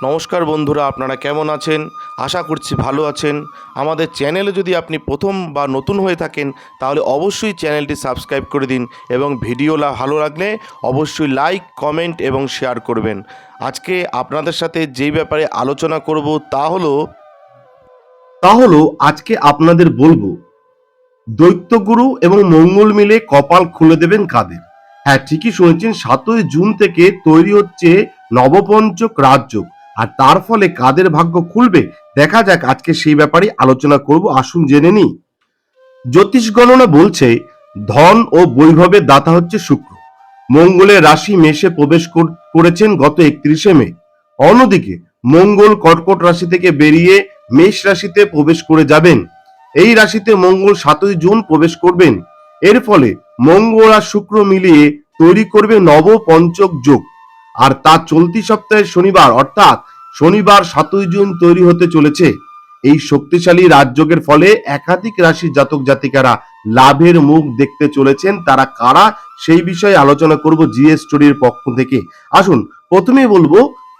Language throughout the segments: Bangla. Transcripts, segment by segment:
নমস্কার বন্ধুরা, আপনারা কেমন আছেন? আশা করছি ভালো আছেন। আমাদের চ্যানেলে যদি আপনি প্রথম বা নতুন হয়ে থাকেন, তাহলে অবশ্যই চ্যানেলটি সাবস্ক্রাইব করে দিন এবং ভিডিওলা ভালো লাগলে অবশ্যই লাইক, কমেন্ট এবং শেয়ার করবেন। আজকে আপনাদের সাথে যেই ব্যাপারে আলোচনা করব তা হলো তা হলো আজকে আপনাদের বলব, দৈত্যগুরু এবং মঙ্গল মিলে কপাল খুলে দেবেন কাদের? হ্যাঁ ঠিকই শুনেছেন, সাতই জুন থেকে তৈরি হচ্ছে নবপঞ্চক রাজযোগ। আর তার ফলে কাদের ভাগ্য খুলবে? দেখা যাক, আজকে সেই ব্যাপারে আলোচনা করব। আসুন জেনে নিই। জ্যোতিষ গণনা বলছে, ধন ও বৈভবের দাতা হচ্ছে শুক্র। মঙ্গলের রাশি মেষে প্রবেশ করেছেন গত একত্রিশে মে। অন্যদিকে, মঙ্গল কর্কট রাশি থেকে বেরিয়ে মেষ রাশিতে প্রবেশ করে যাবেন। এই রাশিতে মঙ্গল সাতই জুন প্রবেশ করবেন। এর ফলে মঙ্গল আর শুক্র মিলিয়ে তৈরি করবে নব পঞ্চক যোগ। আর তা চলতি সপ্তাহের শনিবার, অর্থাৎ শনিবার সাতই জুন তৈরি হতে চলেছে। এই শক্তিশালী রাজযোগের ফলে একাধিক রাশির জাতক জাতিকারা লাভের মুখ দেখতে চলেছেন। তারা কারা সেই বিষয়ে আলোচনা করব জিএস স্টোরির পক্ষ থেকে। আসুন, প্রথমেই বলব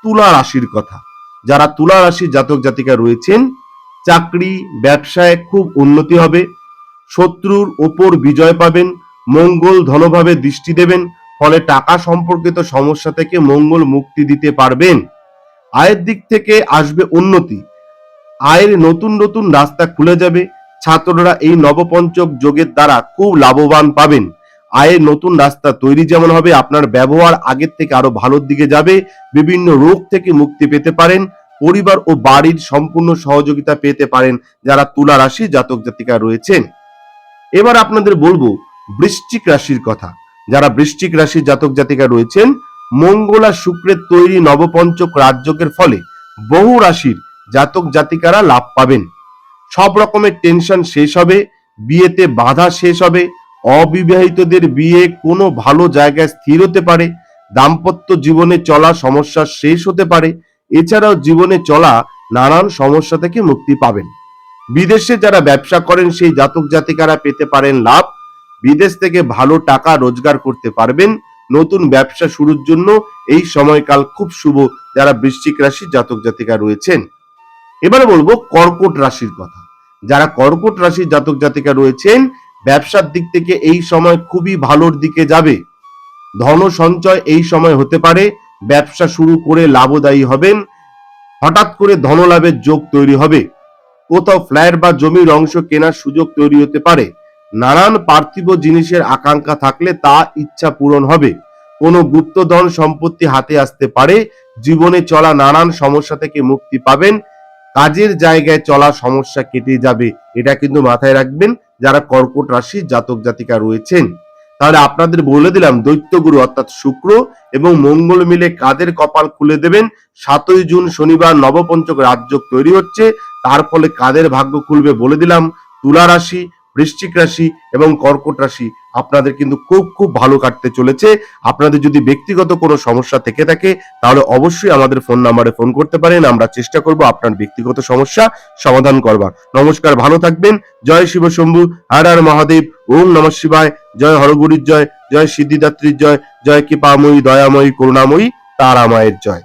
তুলা রাশির কথা। যারা তুলা রাশির জাতক জাতিকা রয়েছেন, চাকরি, ব্যবসায় খুব উন্নতি হবে। শত্রুর ওপর বিজয় পাবেন, মঙ্গল ধনভাবে দৃষ্টি দেবেন ফলে টাকা সম্পর্কিত সমস্যা থেকে মঙ্গল মুক্তি দিতে পারবেন। আয়ের দিক থেকে আসবে উন্নতি। আয়ের নতুন নতুন রাস্তা খুলে যাবে। ছাত্ররা এই নবপঞ্চক যোগের দ্বারা খুব লাভবান পাবেন। আয়ের নতুন রাস্তা তৈরি যেমন হবে, আপনার ব্যবহার আগের থেকে আরও ভালোর দিকে যাবে। বিভিন্ন রোগ থেকে মুক্তি পেতে পারেন। পরিবার ও বাড়ির সম্পূর্ণ সহযোগিতা পেতে পারেন যারা তুলা রাশি জাতক জাতিকা রয়েছেন। এবার আপনাদের বলব, বৃশ্চিক রাশির কথা। যারা বৃশ্চিক রাশির জাতক জাতিকা রয়েছেন, মঙ্গল শুক্রের তৈরি নবপঞ্চক রাজযোগের ফলে বহু রাশির জাতক জাতিকারা লাভ পাবেন। সব রকমের টেনশন শেষ হবে, বিয়েতে বাধা শেষ হবে, অবিবাহিতদের বিয়ে কোনো ভালো জায়গায় স্থির হতে পারে, দাম্পত্য জীবনে চলা সমস্যা শেষ হতে পারে, এছাড়াও জীবনে চলা নানান সমস্যা থেকে মুক্তি পাবেন। বিদেশে যারা ব্যবসা করেন, সেই জাতক জাতিকারা পেতে পারেন লাভ বিদেশ থেকে ভালো টাকা রোজগার করতে পারবেন নতুন ব্যবসা শুরুর জন্য এই সময়কাল খুব শুভ যারা বৃশ্চিক রাশির জাতক জাতিকা রয়েছেন। এবারে বলব কর্কট রাশির কথা। যারা কর্কট রাশির জাতক জাতিকা রয়েছেন, ব্যবসার দিক থেকে এই সময় খুবই ভালোর দিকে যাবে। ধন সঞ্চয় এই সময় হতে পারে, ব্যবসা শুরু করে লাভদায়ী হবেন, হঠাৎ করে ধনলাভের যোগ তৈরি হবে। কোথাও ফ্ল্যাট বা জমির অংশ কেনার সুযোগ তৈরি হতে পারে। নানান পার্থিব জিনিসের আকাঙ্ক্ষা থাকলে তা ইচ্ছা পূরণ হবে। কোনো গুপ্তধন সম্পত্তি হাতে আসতে পারে, জীবনে চলা নানান সমস্যা থেকে মুক্তি পাবেন, কাজের জায়গায় চলা সমস্যা কেটে যাবে, এটা কিন্তু মাথায় রাখবেন, যারা কর্কট রাশির জাতক জাতিকা রয়েছেন। তাহলে আপনাদের বলে দিলাম, দৈত্যগুরু অর্থাৎ শুক্র এবং মঙ্গল মিলে কাদের কপাল খুলে দেবেন? সাতই জুন শনিবার নবপঞ্চক রাজযোগ তৈরি হচ্ছে, তার ফলে কাদের ভাগ্য খুলবে বলে দিলাম, তুলা রাশি বৃশ্চিক রাশি এবং কর্কট রাশি আপনাদের কিন্তু খুব খুব ভালো কাটতে চলেছে। আপনাদের যদি ব্যক্তিগত কোনো সমস্যা থেকে থাকে, তাহলে অবশ্যই আমাদের ফোন নাম্বারে ফোন করতে পারেন। আমরা চেষ্টা করব আপনার ব্যক্তিগত সমস্যা সমাধান করবার। নমস্কার, ভালো থাকবেন। জয় শিব শম্ভু, হর হর মহাদেব, ওম নম শিবায়। জয় হরগুরির জয় জয় সিদ্ধিদাত্রীর জয় জয় কৃপাময়ী, দয়াময়ী, করুণাময়ী, তারামায়ের জয়।